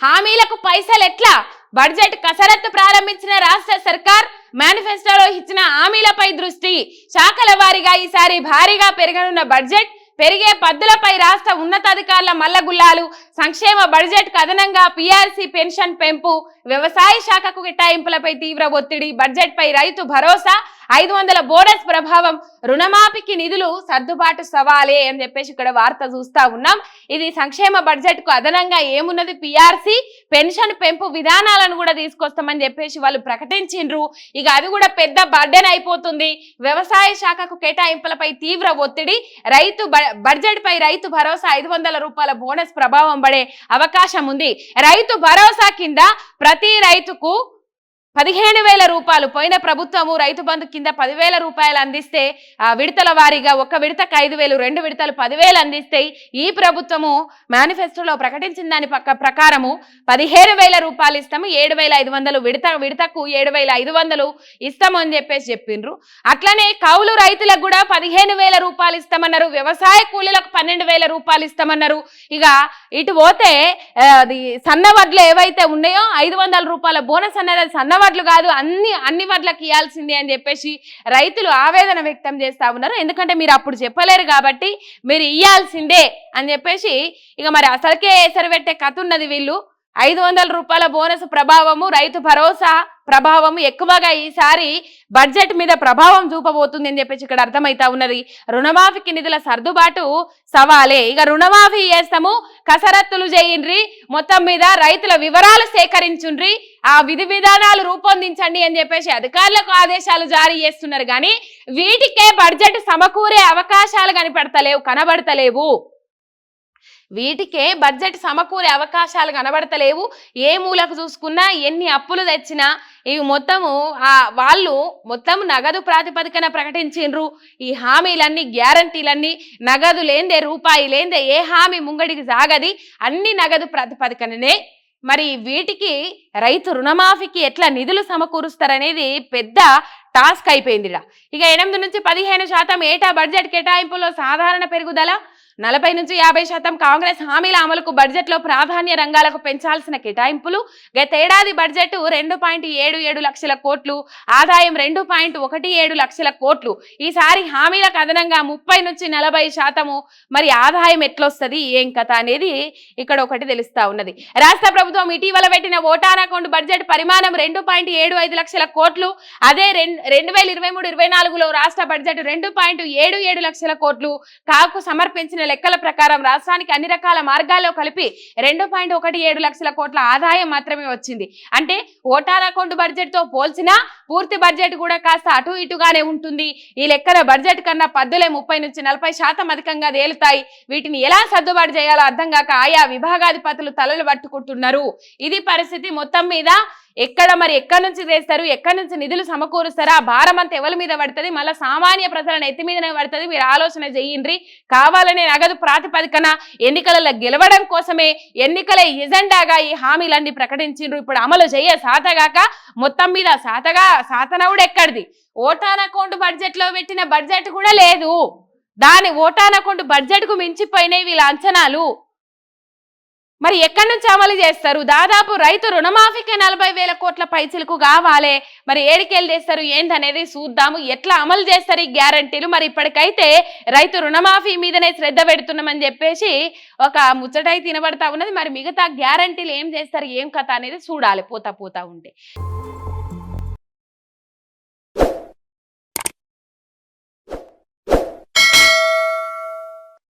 హామీలకు పైసలు ఎట్లా? బడ్జెట్ కసరత్తు ప్రారంభించిన రాష్ట్ర సర్కార్ మేనిఫెస్టోలో ఇచ్చిన హామీలపై దృష్టి. శాఖల వారీగా ఈసారి భారీగా పెరగనున్న బడ్జెట్ పెరిగే పద్దులపై రాష్ట్ర ఉన్నతాధికారుల మల్లగుల్లాలు సంక్షేమ బడ్జెట్ కథనంగా పీఆర్సీ పెన్షన్ పెంపు వ్యవసాయ శాఖకు కేటాయింపులపై తీవ్ర ఒత్తిడి బడ్జెట్పై రైతు భరోసా ఐదు వందల బోనస్ ప్రభావం రుణమాఫీకి నిధులు సర్దుబాటు సవాలే అని చెప్పేసి ఇక్కడ వార్త చూస్తా ఉన్నాం. ఇది సంక్షేమ బడ్జెట్కు అదనంగా ఏమున్నది? పిఆర్సీ పెన్షన్ పెంపు విధానాలను కూడా తీసుకొస్తామని చెప్పేసి వాళ్ళు ప్రకటించిండ్రు. ఇక అది కూడా పెద్ద బర్డెన్ అయిపోతుంది. వ్యవసాయ శాఖకు కేటాయింపులపై తీవ్ర ఒత్తిడి. రైతు బ- బడ్జెట్ పై రైతు భరోసా ఐదు వందల రూపాయల బోనస్ ప్రభావం పడే అవకాశం ఉంది. రైతు భరోసా కింద ప్రతి రైతుకు పదిహేను వేల రూపాయలు. పోయిన ప్రభుత్వము రైతు బంధు కింద పదివేల రూపాయలు అందిస్తే ఆ విడతల వారీగా ఒక విడతకు ఐదు వేలు రెండు విడతలు పదివేలు అందిస్తే ఈ ప్రభుత్వము మేనిఫెస్టోలో ప్రకటించిన దాని పక్క ప్రకారము పదిహేను వేల రూపాయలు ఇస్తాము ఏడు వేల ఐదు వందలు విడత విడతకు ఏడు వేల ఐదు వందలు ఇస్తాము అని చెప్పేసి చెప్పిండ్రు. అట్లనే కౌలు రైతులకు కూడా పదిహేను వేల రూపాయలు ఇస్తామన్నారు వ్యవసాయ కూలీలకు పన్నెండు వేల రూపాయలు ఇస్తామన్నారు. ఇక ఇటు పోతే అది సన్న వడ్లు ఏవైతే ఉన్నాయో ఐదు వందల రూపాయల బోనస్ అన్నది సన్న వడ్లు కాదు అన్ని అన్ని వడ్లకు ఇవ్వాల్సిందే అని చెప్పేసి రైతులు ఆవేదన వ్యక్తం చేస్తా ఉన్నారు. ఎందుకంటే మీరు అప్పుడు చెప్పలేరు కాబట్టి మీరు ఇవ్వాల్సిందే అని చెప్పేసి ఇక మరి అసలుకే ఎసరు పెట్టే కథ ఉన్నది వీళ్ళు. ఐదు వందల రూపాయల బోనస్ ప్రభావము రైతు భరోసా ప్రభావము ఎక్కువగా ఈసారి బడ్జెట్ మీద ప్రభావం చూపబోతుంది అని చెప్పేసి ఇక్కడ అర్థమైతా ఉన్నది. రుణమాఫీకి నిధుల సర్దుబాటు సవాలే. ఇక రుణమాఫీ చేస్తాము కసరత్తులు చేయండ్రి మొత్తం మీద రైతుల వివరాలు సేకరించుండ్రి ఆ విధి విధానాలు రూపొందించండి అని చెప్పేసి అధికారులకు ఆదేశాలు జారీ చేస్తున్నారు. కానీ వీటికే బడ్జెట్ సమకూరే అవకాశాలు కనిపెడతలేవు కనబడతలేవు. వీటికే బడ్జెట్ సమకూరే అవకాశాలు కనబడతలేవు. ఏ మూలకు చూసుకున్నా ఎన్ని అప్పులు తెచ్చినా ఇవి మొత్తము ఆ వాళ్ళు మొత్తం నగదు ప్రాతిపదికన ప్రకటించిండ్రు. ఈ హామీలన్నీ గ్యారంటీలన్నీ నగదు లేందే రూపాయి లేందే ఏ హామీ ముంగడికి సాగది. అన్ని నగదు ప్రాతిపదికననే. మరి వీటికి రైతు రుణమాఫీకి ఎట్లా నిధులు సమకూరుస్తారనేది పెద్ద టాస్క్ అయిపోయిందిరా. ఇక ఎనిమిది నుంచి పదిహేను శాతం ఏటా బడ్జెట్ కేటాయింపులో సాధారణ పెరుగుదల? నలభై నుంచి యాభై శాతం కాంగ్రెస్ హామీల అమలుకు బడ్జెట్లో ప్రాధాన్య రంగాలకు పెంచాల్సిన కేటాయింపులు. గతేడాది బడ్జెట్ రెండు పాయింట్ ఏడు ఏడు లక్షల కోట్లు ఆదాయం రెండు పాయింట్ ఒకటి ఏడు లక్షల కోట్లు. ఈసారి హామీలకు అదనంగా ముప్పై నుంచి నలభై శాతము. మరి ఆదాయం ఎట్లొస్తుంది ఏం కథ అనేది ఇక్కడ ఒకటి తెలుస్తా ఉన్నది. రాష్ట్ర ప్రభుత్వం ఇటీవల పెట్టిన ఓటాన్ అకౌంట్ బడ్జెట్ పరిమాణం రెండు పాయింట్ ఏడు ఐదు లక్షల కోట్లు. అదే రెండు రెండు వేల ఇరవై మూడు ఇరవై నాలుగులో రాష్ట్ర బడ్జెట్ రెండు పాయింట్ ఏడు ఏడు లక్షల కోట్లు. కాకు సమర్పించిన లెక్కల ప్రకారం రాష్ట్రానికి అన్ని రకాల మార్గాల్లో కలిపి రెండు పాయింట్ ఒకటి ఏడు లక్షల కోట్ల ఆదాయం మాత్రమే వచ్చింది. అంటే ఓటాన్ అకౌంట్ బడ్జెట్తో పోల్చినా పూర్తి బడ్జెట్ కూడా కాస్త అటు ఇటుగానే ఉంటుంది. ఈ లెక్కల బడ్జెట్ కన్నా పద్దులే ముప్పై నుంచి నలభై శాతం అధికంగా తేలుతాయి. వీటిని ఎలా సర్దుబాటు చేయాలో అర్థం కాక ఆయా విభాగాధిపతులు తలలు పట్టుకుంటున్నారు. ఇది పరిస్థితి మొత్తం మీద ఎక్కడ మరి ఎక్కడి నుంచి చేస్తారు? ఎక్కడి నుంచి నిధులు సమకూరుస్తారా? ఆ భారం అంతా ఎవరి మీద పడుతుంది? మళ్ళీ సామాన్య ప్రజల నెత్తి మీదనే పడుతుంది. మీరు ఆలోచన చేయండి. కావాలనే నగదు ప్రాతిపదికన ఎన్నికలలో గెలవడం కోసమే ఎన్నికల ఎజెండాగా ఈ హామీలన్నీ ప్రకటించిండ్రు. ఇప్పుడు అమలు చేయ సాతగాక మొత్తం మీద సాతగా సాతనవుడు ఎక్కడిది? ఓటాన్ అకౌంట్ బడ్జెట్లో పెట్టిన బడ్జెట్ కూడా లేదు. దాని ఓటాన్ అకౌంట్ బడ్జెట్కు మించిపోయినాయి వీళ్ళ అంచనాలు. మరి ఎక్కడి నుంచి అమలు చేస్తారు? దాదాపు రైతు రుణమాఫీకి నలభై వేల కోట్ల పైసలకు కావాలి. మరి ఏడికెళ్ళి చేస్తారు? ఏందనేది చూద్దాము. ఎట్లా అమలు చేస్తారు ఈ గ్యారంటీలు? మరి ఇప్పటికైతే రైతు రుణమాఫీ మీదనే శ్రద్ధ పెడుతున్నామని చెప్పేసి ఒక ముచ్చటై తినబడతా ఉన్నది. మరి మిగతా గ్యారంటీలు ఏం చేస్తారు? ఏం కథ అనేది చూడాలి. పోతా పోతా ఉంటే.